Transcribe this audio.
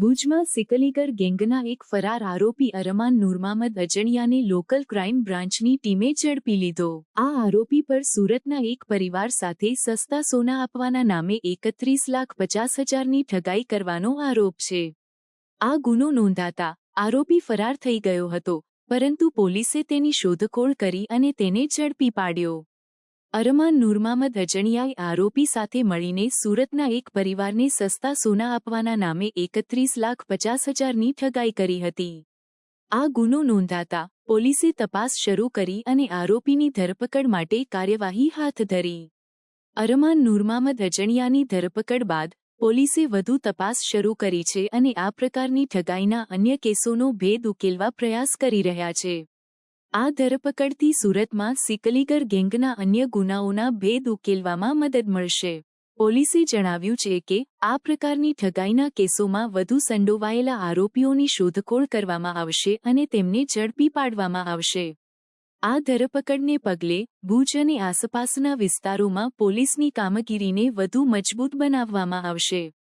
ભુજમાં સિકલીગર ગેંગના એક ફરાર આરોપી અરમાન નુરમામદ અજણિયાને લોકલ ક્રાઇમ બ્રાન્ચની ટીમે ઝડપી લીધો. આ આરોપી પર સુરતના એક પરિવાર સાથે સસ્તા સોના આપવાના નામે એકત્રીસ લાખ પચાસ હજારની ઠગાઈ કરવાનો આરોપ છે. આ ગુનો નોંધાતા આરોપી ફરાર થઈ ગયો હતો, પરંતુ પોલીસે તેની શોધખોળ કરી અને તેને ઝડપી પાડ્યો. અરમાન નુરમામદ અજણિયાએ આરોપી સાથે મળીને સુરતના એક પરિવારને સસ્તા સોના આપવાના નામે એકત્રીસ લાખ પચાસ હજારની ઠગાઈ કરી હતી. આ ગુનો નોંધાતા પોલીસે તપાસ શરૂ કરી અને આરોપીની ધરપકડ માટે કાર્યવાહી હાથ ધરી. અરમાન નુરમામદ અજણિયાની ધરપકડ બાદ પોલીસે વધુ તપાસ શરૂ કરી છે અને આ પ્રકારની ઠગાઈના અન્ય કેસોનો ભેદ ઉકેલવા પ્રયાસ કરી રહ્યા છે. આ ધરપકડથી સુરતમાં સિકલીગર ગેંગના અન્ય ગુનાઓના ભેદ ઉકેલવામાં મદદ મળશે. પોલીસે જણાવ્યું છે કે, આ પ્રકારની ઠગાઈના કેસોમાં વધુ સંડોવાયેલા આરોપીઓની શોધખોળ કરવામાં આવશે અને તેમને ઝડપી પાડવામાં આવશે. આ ધરપકડને પગલે ભુજ અને આસપાસના વિસ્તારોમાં પોલીસની કામગીરીને વધુ મજબૂત બનાવવામાં આવશે.